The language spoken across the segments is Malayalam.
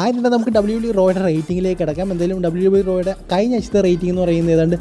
ആദ്യം തന്നെ നമുക്ക് ഡബ്ല്യു ഡി റോയുടെ റേറ്റിംഗിലേക്ക് കിടക്കാം. എന്തായാലും ഡബ്ല്യു ഡി റോയുടെ കഴിഞ്ഞ ആഴ്ചത്തെ റേറ്റിംഗ് എന്ന് പറയുന്നത് ഏതാണ്ട്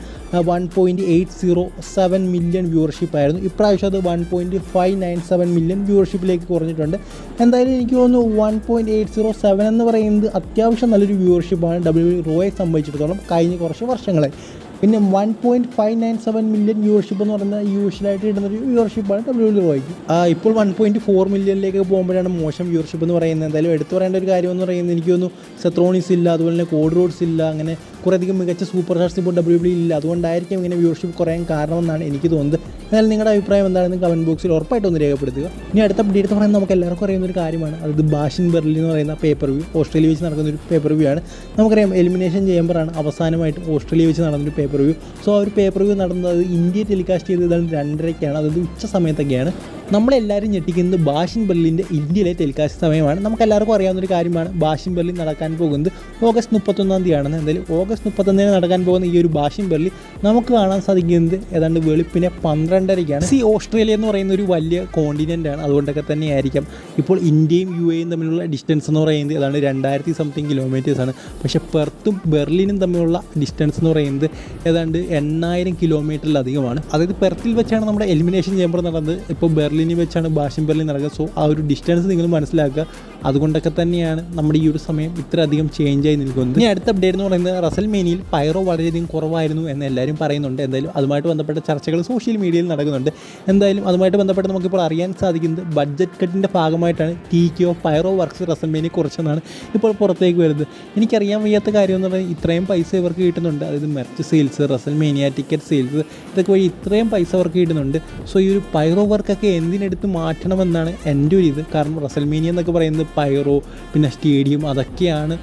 one point eight zero seven million viewership ആയിരുന്നു. ഇപ്രാവശ്യം അത് one point five nine seven million വ്യൂവർഷിപ്പിലേക്ക് കുറഞ്ഞിട്ടുണ്ട്. എന്തായാലും എനിക്ക് തോന്നുന്നു one point eight zero seven എന്ന് പറയുന്നത് അത്യാവശ്യം നല്ലൊരു വ്യൂവർഷിപ്പാണ് ഡബ്ല്യു ഡി റോയെ സംബന്ധിച്ചിടത്തോളം കഴിഞ്ഞ കുറച്ച് വർഷങ്ങളായി. പിന്നെ one point five nine seven million viewership എന്ന് പറയുന്ന യൂഷ്വലായിട്ട് ഇടുന്നൊരു വ്യൂവർഷിപ്പാണ് ഡബ്ല്യു ഡബ്ല്യു റോയ്ക്ക് ഇപ്പോൾ വൺ പോയിന്റ് ഫോർ മില്യണിലേക്ക് പോകുമ്പോഴാണ് മോശം വ്യൂവർഷിപ്പ് എന്ന് പറയുന്നത്. എന്തായാലും എടുത്തു പറയേണ്ട ഒരു കാര്യം എന്ന് പറയുന്നത് എനിക്ക് തോന്നുന്നു സെത്രോണിസ് ഇല്ല അതുപോലെ തന്നെ കോഡ് റോഡ്സ് ഇല്ല അങ്ങനെ കുറേയധികം മികച്ച സൂപ്പർ സ്റ്റാർസ് ഇപ്പോൾ ഡബ്ല്യു ഡബ്ല്യു ഇല്ല. അതുകൊണ്ടായിരിക്കും ഇങ്ങനെ വ്യൂവർഷിപ്പ് കുറയാൻ കാരണമെന്നാണ് എനിക്ക് തോന്നുന്നത്. എന്നാലും നിങ്ങളുടെ അഭിപ്രായം എന്താണെന്ന് കമന്റ് ബോക്സിൽ ഉറപ്പായിട്ട് ഒന്ന് രേഖപ്പെടുത്തുക. ഇനി അടുത്ത അപ്ഡേറ്റ് എന്ന് പറയുന്നത് നമുക്ക് എല്ലാവർക്കും അറിയുന്ന ഒരു കാര്യമാണ്. അത് ബാഷിൻ ബെർലി എന്ന് പറയുന്ന പേപ്പർ വ്യൂ ഓസ്ട്രേലിയ വെച്ച് നടക്കുന്ന ഒരു പേപ്പർ വ്യൂ ആണ്. നമുക്കറിയാം എലിമിനേഷൻ ചേംബറാണ് അവസാനമായിട്ട് ഓസ്ട്രേലിയ വെച്ച് നടന്നൊരു പേപ്പർ വ്യൂ സോ ആ ഒരു പേപ്പർ വ്യൂ നടന്നത് ഇന്ത്യ ടെലികാസ്റ്റ് ചെയ്തതാണ് രണ്ടരയ്ക്കാണ്. അതായത് ഉച്ച സമയത്തൊക്കെയാണ്. നമ്മളെല്ലാവരും ഞെട്ടിക്കുന്നത് ബാഷിൻ ബെർലിന്റെ ഇന്ത്യയിലെ ടെലികാസ്റ്റ് സമയമാണ്. നമുക്ക് എല്ലാവർക്കും അറിയാവുന്ന ഒരു കാര്യമാണ് ബാഷിൻ ബെർലിൻ നടക്കാൻ പോകുന്നത് ഓഗസ്റ്റ് മുപ്പത്തൊന്നാം തീയതിയാണെന്ന്. എന്തായാലും ഓഗസ്റ്റ് മുപ്പത്തൊന്നിന് നടക്കാൻ പോകുന്ന ഈ ഒരു ബാഷിൻ ബെർലി നമുക്ക് കാണാൻ സാധിക്കുന്നത് ഏതാണ്ട് വെളുപ്പിനെ പന്ത്രണ്ടരയ്ക്കാണ്. സി ഓസ്ട്രേലിയ എന്ന് പറയുന്ന ഒരു വലിയ കോണ്ടിനെന്റ് ആണ്. അതുകൊണ്ടൊക്കെ തന്നെയായിരിക്കാം. ഇപ്പോൾ ഇന്ത്യയും യു എയും തമ്മിലുള്ള ഡിസ്റ്റൻസ് എന്ന് പറയുന്നത് ഏതാണ്ട് രണ്ടായിരത്തി സംതിങ് കിലോമീറ്റേഴ്സ് ആണ്. പക്ഷേ പെർത്തും ബെർലിനും തമ്മിലുള്ള ഡിസ്റ്റൻസ് എന്ന് പറയുന്നത് ഏതാണ്ട് എണ്ണായിരം കിലോമീറ്ററിലധികമാണ് അതായത് പെർത്തിൽ വെച്ചാണ് നമ്മുടെ എലിമിനേഷൻ ചേമ്പർ നടന്നത്. ഇപ്പോൾ ബെർലിനിൽ വെച്ചാണ് ബാഷിൻ ബെർലിൻ നടക്കുക. സോ ആ ഒരു ഡിസ്റ്റൻസ് നിങ്ങൾ മനസ്സിലാക്കുക. അതുകൊണ്ടൊക്കെ തന്നെയാണ് നമ്മുടെ ഈ ഒരു സമയം ഇത്രയധികം ആയി നിൽക്കുന്നത്. ഇനി അടുത്ത അപ്ഡേറ്റ് എന്ന് പറയുന്നത് റസൽ മേനിയിൽ പൈറോ വളരെയധികം കുറവായിരുന്നു എന്ന് എല്ലാവരും പറയുന്നുണ്ട്. എന്തായാലും അതുമായിട്ട് ബന്ധപ്പെട്ട ചർച്ചകൾ സോഷ്യൽ മീഡിയയിൽ നടക്കുന്നുണ്ട്. എന്തായാലും അതുമായിട്ട് ബന്ധപ്പെട്ട് നമുക്കിപ്പോൾ അറിയാൻ സാധിക്കുന്നത് ബഡ്ജറ്റ് കട്ടിന്റെ ഭാഗമായിട്ടാണ് T K of pyro works WrestleMania കുറച്ചെന്നാണ് ഇപ്പോൾ പുറത്തേക്ക് വരുന്നത്. എനിക്കറിയാൻ വയ്യാത്ത കാര്യം എന്ന് പറഞ്ഞാൽ ഇത്രയും പൈസ ഇവർക്ക് കിട്ടുന്നുണ്ട്. അതായത് merch sales WrestleMania ticket sales ഇതൊക്കെ വഴി ഇത്രയും പൈസ അവർക്ക് കിട്ടുന്നുണ്ട്. സോ ഈ ഒരു പൈറോ വർക്കൊക്കെ എന്തിനെടുത്ത് മാറ്റണമെന്നാണ് എന്റെ ഒരു ഇത്. കാരണം റസൽമേനിയ എന്നൊക്കെ പറയുന്നത് പൈറോ പിന്നെ സ്റ്റേഡിയം അതൊക്കെയാണ്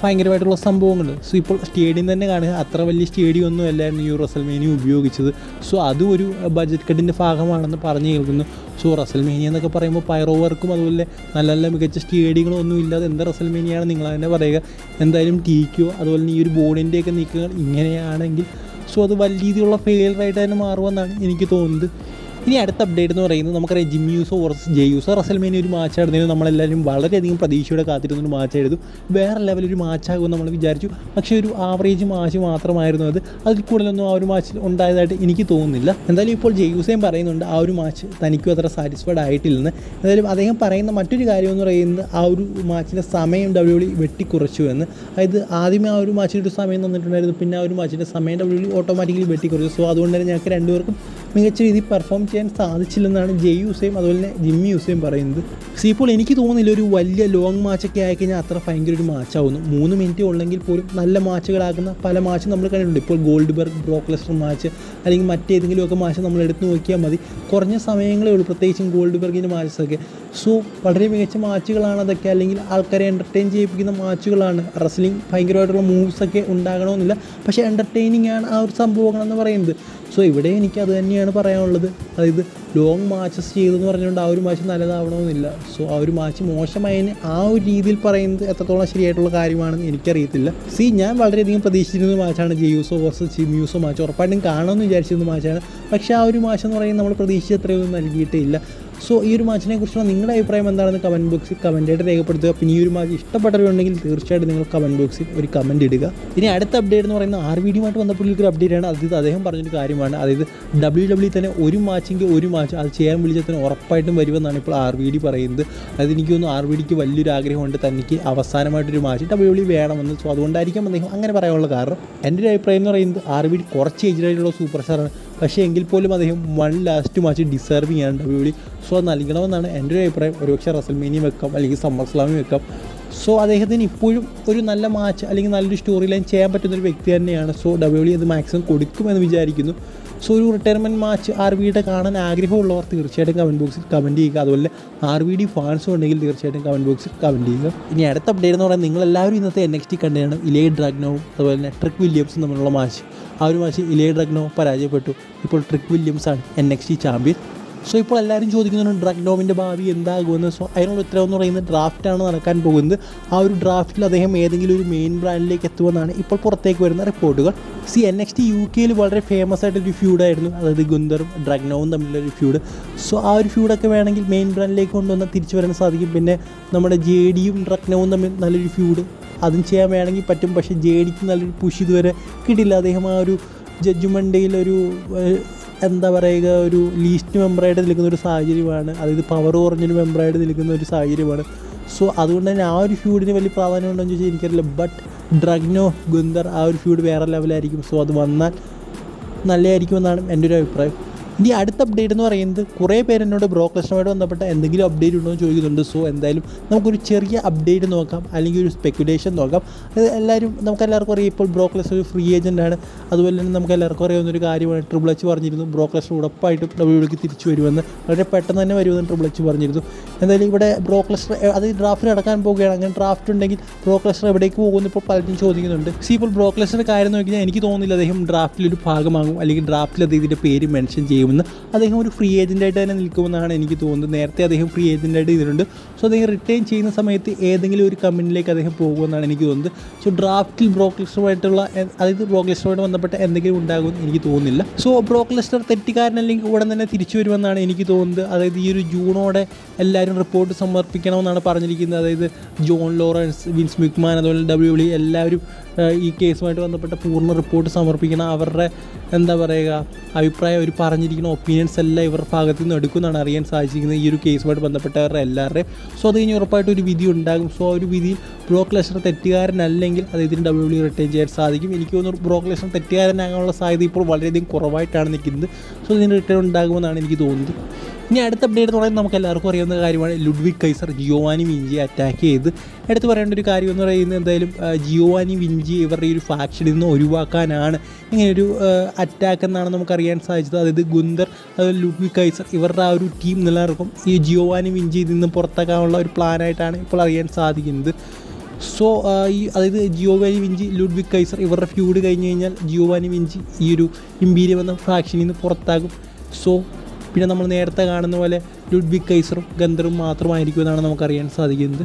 ഭയങ്കരമായിട്ടുള്ള സംഭവങ്ങൾ. സോ ഇപ്പോൾ സ്റ്റേഡിയം തന്നെ കാണുക. അത്ര വലിയ സ്റ്റേഡിയം ഒന്നും അല്ലായിരുന്നു ഈ റസൽമേനിയ ഉപയോഗിച്ചത്. സോ അതും ഒരു ബജറ്റ് കട്ടിന്റെ ഭാഗമാണെന്ന് പറഞ്ഞു കേൾക്കുന്നു. സോ റസൽമേനിയ എന്നൊക്കെ പറയുമ്പോൾ പൈറോ വർക്കും അതുപോലെ നല്ല നല്ല മികച്ച സ്റ്റേഡിയങ്ങളൊന്നും ഇല്ലാതെ എന്താ റസൽമേനിയാണ് നിങ്ങൾ തന്നെ പറയുക. എന്തായാലും ടീക്കോ അതുപോലെ ഈ ഒരു ബോർഡിന്റെയൊക്കെ നീക്കങ്ങൾ ഇങ്ങനെയാണെങ്കിൽ സോ അത് വലിയ രീതിയിലുള്ള ഫെയിലറായിട്ട് തന്നെ മാറുമെന്നാണ് എനിക്ക് തോന്നുന്നത്. ഇനി അടുത്ത അപ്ഡേറ്റ് എന്ന് പറയുന്നത് നമുക്കറിയാം Jim Uso versus J Uso WrestleMania ഒരു മാച്ച് ആയിരുന്നു. നമ്മളെല്ലാവരും വളരെയധികം പ്രതീക്ഷയോടെ കാത്തിരുന്ന ഒരു മാച്ച് ആയിരുന്നു. വേറെ ലെവൽ ഒരു മാച്ചാകുമെന്ന് നമ്മൾ വിചാരിച്ചു. പക്ഷേ ഒരു ആവറേജ് മാച്ച് മാത്രമായിരുന്നു അത്. അതിൽ കൂടുതലൊന്നും ആ ഒരു മാച്ചിൽ ഉണ്ടായതായിട്ട് എനിക്ക് തോന്നുന്നില്ല. എന്തായാലും ഇപ്പോൾ ജെ യൂസയും പറയുന്നുണ്ട് ആ ഒരു മാച്ച് തനിക്കും അത്ര സാറ്റിസ്ഫൈഡ് ആയിട്ടില്ലെന്ന്. എന്തായാലും അദ്ദേഹം പറയുന്ന മറ്റൊരു കാര്യം എന്ന് പറയുന്നത് ആ ഒരു മാച്ചിന്റെ സമയം ഡബ്ല്യു ഡി വെട്ടിക്കുറച്ചു എന്ന്. അതായത് ആദ്യമേ ആ ഒരു മാച്ചിന്റെ ഒരു സമയം തന്നിട്ടുണ്ടായിരുന്നു. പിന്നെ ആ ഒരു മാച്ചിന്റെ സമയം ഡബ്ല്യു ഡി ഓട്ടോമാറ്റിക്കലി വെട്ടിക്കുറച്ചു. സോ അതുകൊണ്ട് തന്നെ ഞങ്ങൾക്ക് രണ്ടുപേർക്കും മികച്ച രീതിയിൽ പെർഫോം ചെയ്യാൻ സാധിച്ചില്ലെന്നാണ് ജെയ് ഹുസൈം അതുപോലെ തന്നെ ജിമ്മി ഹുസൈൻ പറയുന്നത്. സി ഇപ്പോൾ എനിക്ക് തോന്നുന്നില്ല ഒരു വലിയ ലോങ് മാച്ചൊക്കെ ആയിക്കഴിഞ്ഞാൽ അത്ര ഭയങ്കര ഒരു മാച്ചാവുന്നു മൂന്ന് മിനിറ്റ് ഉള്ളെങ്കിൽ പോലും നല്ല മാച്ചുകളാകുന്ന പല മാച്ചും നമ്മൾ കണ്ടിട്ടുണ്ട്. ഇപ്പോൾ ഗോൾഡ് ബർഗ് ബ്രോക്ലസ്റ്റർ മാച്ച് അല്ലെങ്കിൽ മറ്റേതെങ്കിലുമൊക്കെ മാച്ച് നമ്മൾ എടുത്തു നോക്കിയാൽ മതി. കുറഞ്ഞ സമയങ്ങളേ ഉള്ളൂ പ്രത്യേകിച്ചും ഗോൾഡ് ബർഗിന്റെ മാച്ചസൊക്കെ സോ വളരെ മികച്ച മാച്ചുകളാണ് അതൊക്കെ അല്ലെങ്കിൽ ആൾക്കാരെ എന്റർടൈൻ ചെയ്യിപ്പിക്കുന്ന മാച്ചുകളാണ് റസ്ലിംഗ് ഭയങ്കരമായിട്ടുള്ള മൂവ്സൊക്കെ ഉണ്ടാകണമെന്നില്ല. പക്ഷേ എന്റർടൈനിങ് ആണ് ആ ഒരു സംഭവങ്ങളെന്ന് പറയുന്നത്. സോ ഇവിടെ എനിക്ക് അത് തന്നെയാണ് പറയാനുള്ളത്. അതായത് ലോങ് മാച്ചസ് ചെയ്തെന്ന് പറഞ്ഞുകൊണ്ട് ആ ഒരു മാച്ച് നല്ലതാവണമെന്നില്ല. സോ ആ ഒരു മാച്ച് മോശമായതിന് ആ ഒരു രീതിയിൽ പറയുന്നത് എത്രത്തോളം ശരിയായിട്ടുള്ള കാര്യമാണെന്ന് എനിക്കറിയത്തില്ല. സി ഞാൻ വളരെയധികം പ്രതീക്ഷിച്ചിരുന്ന മാച്ചാണ് ജെയൂസോ വേഴ്സസ് ചിമ്യൂസോ മാച്ച് ഉറപ്പായിട്ടും കാണുമെന്ന് വിചാരിച്ചിരുന്ന മാച്ചാണ് പക്ഷേ ആ ഒരു മാച്ച് എന്ന് പറയുന്നത് നമ്മൾ പ്രതീക്ഷിച്ച് അത്രയൊന്നും നൽകിയിട്ടേ ഇല്ല. സോ ഈ ഒരു മാച്ചിനെ കുറിച്ചുള്ള നിങ്ങളുടെ അഭിപ്രായം എന്താണെന്ന് കമന്റ് ബോക്സിൽ കമന്റായിട്ട് രേഖപ്പെടുത്തുക. പിന്നെ ഈ ഒരു മാച്ച് ഇഷ്ടപ്പെട്ടവരുണ്ടെങ്കിൽ തീർച്ചയായിട്ടും നിങ്ങൾ കമന്റ് ബോക്സിൽ ഒരു കമന്റ് ഇടുക. ഇനി അടുത്ത അപ്ഡേറ്റ് എന്ന് പറയുന്നത് ആർ വി ഡിയുമായിട്ട് ബന്ധപ്പെട്ടുള്ള ഒരു അപ്ഡേറ്റ് ആണ്. അതായത് അദ്ദേഹം പറഞ്ഞൊരു കാര്യമാണ്. അതായത് ഡബ്ല്യു ഡബ്ല്യു തന്നെ ഒരു മാച്ചെങ്കിൽ ഒരു മാച്ച് അത് ചെയ്യാൻ വിളിച്ചാൽ തന്നെ ഉറപ്പായിട്ടും വരുമെന്നാണ് ഇപ്പോൾ ആർ വി ഡി പറയുന്നത്. അതായത് എനിക്ക് തോന്നുന്നു ആർ വി ഡിക്ക് വലിയൊരു ആഗ്രഹമുണ്ട്. തനിക്ക് അവസാനമായിട്ടൊരു മാച്ച് ഡബ്ല്യു ഡബ്ല്യു വേണമെന്ന്. സോ അതുകൊണ്ടായിരിക്കും അദ്ദേഹം അങ്ങനെ പറയാനുള്ള കാരണം. എന്റെ ഒരു അഭിപ്രായം എന്ന് പറയുന്നത് ആർ വി ഡി കുറച്ച് ഏജിലായിട്ടുള്ള സൂപ്പർ സ്റ്റാറാണ് പക്ഷേ എങ്കിൽ പോലും അദ്ദേഹം വൺ ലാസ്റ്റ് മാച്ച് ഡിസേർവ് ആണ് ഡബ്ല്യു ഡി സോ അത് നൽകണമെന്നാണ് എന്റെ ഒരു അഭിപ്രായം. ഒരുപക്ഷെ റസൽമേനിയും വെക്കാം അല്ലെങ്കിൽ സമ്മർ സ്ലാമിയും വെക്കാം. സോ അദ്ദേഹത്തിന് ഇപ്പോഴും ഒരു നല്ല മാച്ച് അല്ലെങ്കിൽ നല്ലൊരു സ്റ്റോറി ലൈൻ ചെയ്യാൻ പറ്റുന്ന ഒരു വ്യക്തി തന്നെയാണ്. സോ ഡബ്ല്യു ഡി അത് മാക്സിമം കൊടുക്കുമെന്ന് വിചാരിക്കുന്നു. സോ ഒരു റിട്ടയർമെന്റ് മാച്ച് ആർ വിയുടെ കാണാൻ ആഗ്രഹമുള്ളവർ തീർച്ചയായിട്ടും കമന്റ് ബോക്സിൽ കമന്റ് ചെയ്യുക. അതുപോലെ ആർ വി ഡി ഫാൻസും ഉണ്ടെങ്കിൽ തീർച്ചയായിട്ടും കമന്റ് ബോക്സിൽ കമന്റ് ചെയ്യുക. ഇനി അടുത്ത അപ്ഡേറ്റ് എന്ന് പറയുന്നത് നിങ്ങളെല്ലാവരും ഇന്നത്തെ എൻ എക്സ് ടി കണ്ടെയാണ് ഇലേ ഡ്രാഗ്നോവും അതുപോലെ തന്നെ ട്രിക് വില്യംസും തമ്മിലുള്ള മാച്ച് ആ ഒരു മാച്ച് ഇലേ ഡ്രാഗ്നോ പരാജയപ്പെട്ടു. ഇപ്പോൾ ട്രിക് ആണ് N X T champion so ഇപ്പോൾ എല്ലാവരും ചോദിക്കുന്നുണ്ട് ഡ്രഗ്നോമിന്റെ ഭാവി എന്താകുമെന്ന്. സോ അതിനുള്ള ഉത്തരവ് എന്ന് പറയുന്നത് ഡ്രാഫ്റ്റാണ് നടക്കാൻ പോകുന്നത്. ആ ഒരു ഡ്രാഫ്റ്റിൽ അദ്ദേഹം ഏതെങ്കിലും ഒരു മെയിൻ ബ്രാൻഡിലേക്ക് എത്തുമെന്നാണ് ഇപ്പോൾ പുറത്തേക്ക് വരുന്ന റിപ്പോർട്ടുകൾ C N X T U കെയിൽ വളരെ ഫേമസ് ആയിട്ടൊരു ഫ്യൂഡായിരുന്നു അതായത് ഗുന്ദറും ഡ്രഗ്നോവും ഒരു ഫ്യൂഡ് സോ ആ ഒരു ഫ്യൂഡൊക്കെ വേണമെങ്കിൽ മെയിൻ ബ്രാൻഡിലേക്ക് കൊണ്ടുവന്നാൽ തിരിച്ചു വരാൻ സാധിക്കും. പിന്നെ നമ്മുടെ ജെ ഡിയും ഡ്രഗ്നോവും തമ്മിൽ നല്ലൊരു ഫ്യൂഡ് അതും ചെയ്യാൻ വേണമെങ്കിൽ പറ്റും. പക്ഷേ ജെ ഡിക്ക് നല്ലൊരു പുഷ് ഇതുവരെ കിട്ടില്ല അദ്ദേഹം ആ ഒരു ജഡ്ജ്മെന്റിൽ ഒരു ഏഹ്, എന്താ പറയുക ഒരു ലീസ്റ്റ് മെമ്പറായിട്ട് നിൽക്കുന്ന ഒരു സാഹചര്യമാണ്. അതായത് പവർ കുറഞ്ഞൊരു മെമ്പറായിട്ട് നിൽക്കുന്ന ഒരു സാഹചര്യമാണ്. സോ അതുകൊണ്ട് തന്നെ ആ ഒരു ഫ്യൂഡിന് വലിയ പ്രാധാന്യം ഉണ്ടോ എന്ന് ചോദിച്ചാൽ എനിക്കറിയില്ല. ബട്ട് ഡ്രഗ്നോ ഗുന്ദർ ആ ഒരു ഫ്യൂഡ് വേറെ ലെവലായിരിക്കും സോ അത് വന്നാൽ നല്ലതായിരിക്കുമെന്നാണ് എന്റെ ഒരു അഭിപ്രായം. ഇനി അടുത്ത അപ്ഡേറ്റ് എന്ന് പറയുന്നത് കുറേ പേര് എന്നോട് ബ്രോക്ക് ലിസ്റ്റുമായിട്ട് ബന്ധപ്പെട്ട എന്തെങ്കിലും അപ്ഡേറ്റ് ഉണ്ടോ എന്ന് ചോദിക്കുന്നുണ്ട്. സോ എന്തായാലും നമുക്കൊരു ചെറിയ അപ്ഡേറ്റ് നോക്കാം. അല്ലെങ്കിൽ ഒരു സ്പെക്കുലേഷൻ നോക്കാം. അത് എല്ലാവരും നമുക്ക് എല്ലാവർക്കും അറിയാം. ഇപ്പോൾ ബ്രോ ലിസ്റ്റ് ഒരു ഫ്രീ ഏജന്റ് ആണ്. അതുപോലെ തന്നെ നമുക്ക് എല്ലാവർക്കും അറിയാവുന്ന ഒരു കാര്യമാണ്. ട്രിപ്പിൾ എച്ച് പറഞ്ഞിരുന്നു. ബ്രോ ലിസ്റ്റ് ഉറപ്പായിട്ടും ഡിക്ക് തിരിച്ചു വരുമെന്ന്. വളരെ പെട്ടെന്ന് തന്നെ വരുമെന്ന് ട്രിപ്പിൾ എച്ച് പറഞ്ഞിരുന്നു. എന്തായാലും ഇവിടെ ബ്രോ അത് ഡ്രാഫ്റ്റ് നടക്കാൻ പോവുകയാണ്. അങ്ങനെ ഡ്രാഫ്റ്റ് ഉണ്ടെങ്കിൽ ബ്രോ ലിസ്റ്റർ എവിടേക്ക് പോകുമെന്ന് ഇപ്പോൾ പലരും ചോദിക്കുന്നുണ്ട്. സി ഇപ്പോൾ ബ്രോ ലിസ്റ്ററിന്റെ കാര്യം നോക്കി കഴിഞ്ഞാൽ എനിക്ക് തോന്നുന്നില്ല അദ്ദേഹം ഡ്രാഫ്റ്റിലൊരു ഭാഗമാകും. അല്ലെങ്കിൽ ഡ്രാഫ്റ്റിൽ അദ്ദേഹത്തിന്റെ പേര് മെൻഷൻ ചെയ്യുമെന്ന് അദ്ദേഹം ഒരു ഫ്രീ ഏജന്റായിട്ട് തന്നെ നിൽക്കുമെന്നാണ് എനിക്ക് തോന്നുന്നത്. നേരത്തെ അദ്ദേഹം ഫ്രീ ഏജന്റായിട്ട് ചെയ്തിട്ടുണ്ട്. സോ അദ്ദേഹം റിട്ടേൺ ചെയ്യുന്ന സമയത്ത് ഏതെങ്കിലും ഒരു കമ്പനിയിലേക്ക് അദ്ദേഹം പോകുമെന്നാണ് എനിക്ക് തോന്നുന്നത്. സോ ഡ്രാഫ്റ്റിൽ ബ്രോക്ലിസ്റ്ററുമായിട്ടുള്ള അതായത് ബ്രോക്ലിസ്റ്ററുമായിട്ട് ബന്ധപ്പെട്ട എന്തെങ്കിലും ഉണ്ടാകുമെന്ന് എനിക്ക് തോന്നുന്നില്ല. സോ ബ്രോക്ലിസ്റ്റർ തെറ്റിക്കാരനല്ലെങ്കിൽ ഉടൻ തന്നെ തിരിച്ചു വരുമെന്നാണ് എനിക്ക് തോന്നുന്നത്. അതായത് ഈ ഒരു ജൂണോടെ എല്ലാവരും റിപ്പോർട്ട് സമർപ്പിക്കണമെന്നാണ് പറഞ്ഞിരിക്കുന്നത്. അതായത് ജോൺ ലോറൻസ് വിൻസ് മിക്മാൻ അതുപോലെ ഡബ്ല്യു ഡി എല്ലാവരും ഈ കേസുമായിട്ട് ബന്ധപ്പെട്ട പൂർണ റിപ്പോർട്ട് സമർപ്പിക്കണം. അവരുടെ എന്താ പറയുക അഭിപ്രായം അവർ പറഞ്ഞിരിക്കുന്ന ഒപ്പീനിയൻസ് എല്ലാം ഇവരുടെ ഭാഗത്ത് നിന്ന് എടുക്കുമെന്നാണ് അറിയാൻ സാധിച്ചിരിക്കുന്നത് ഈ ഒരു കേസുമായിട്ട് ബന്ധപ്പെട്ടവരുടെ എല്ലാവരുടെയും. സോ അത് കഴിഞ്ഞ് ഉറപ്പായിട്ടും ഒരു വിധി ഉണ്ടാകും. സോ ആ ഒരു വിധിയിൽ ബ്രോക്ക് ലെഷർ തെറ്റുകാരനല്ലെങ്കിൽ ഇതിന് ഡബ്ല്യു ഡി റിട്ടേൺ ചെയ്യാൻ സാധിക്കും. എനിക്ക് തോന്നുന്നു ബ്രോക്ക് ലെഷർ തെറ്റുകാരനാകാനുള്ള സാധ്യത ഇപ്പോൾ വളരെയധികം കുറവായിട്ടാണ് നിൽക്കുന്നത്. സോ ഇതിന് റിട്ടേൺ ഉണ്ടാകുമെന്നാണ് എനിക്ക് തോന്നുന്നത്. ഇനി അടുത്ത അപ്ഡേറ്റ് തുടങ്ങി നമുക്ക് എല്ലാവർക്കും അറിയാവുന്ന കാര്യമാണ്. Ludwig Kaiser Giovanni Vinci attack ചെയ്ത്. എടുത്തു പറയേണ്ട ഒരു കാര്യം എന്ന് പറയുന്നത് എന്തായാലും ജിയോവാനി വിഞ്ചി ഇവരുടെ ഒരു ഫാക്ഷനിൽ നിന്ന് ഒഴിവാക്കാനാണ്. ഇങ്ങനെയൊരു അറ്റാക്ക് എന്നാണ് നമുക്കറിയാൻ സാധിച്ചത്. അതായത് ഗുന്ദർ അതുപോലെ ലുഡ്വിക് കൈസർ ഇവരുടെ ആ ഒരു ടീം നിലനിർക്കും ഈ ജിയോവാനി വിഞ്ചി ഇതിൽ നിന്ന് പുറത്താക്കാനുള്ള ഒരു പ്ലാനായിട്ടാണ് ഇപ്പോൾ അറിയാൻ സാധിക്കുന്നത്. സോ ഈ അതായത് ജിയോവാനി വിഞ്ചി ലുഡ്വിക് കൈസർ ഇവരുടെ ഫ്യൂഡ് കഴിഞ്ഞ് കഴിഞ്ഞാൽ ജിയോവാനി വിഞ്ചി ഈ ഒരു ഇമ്പീരിയം എന്ന ഫാക്ഷനിൽ നിന്ന് പുറത്താകും. സോ പിന്നെ നമ്മൾ നേരത്തെ കാണുന്ന പോലെ ലുഡ്വിക് കൈസറും ഗന്ധറും മാത്രമായിരിക്കും എന്നാണ് നമുക്കറിയാൻ സാധിക്കുന്നത്.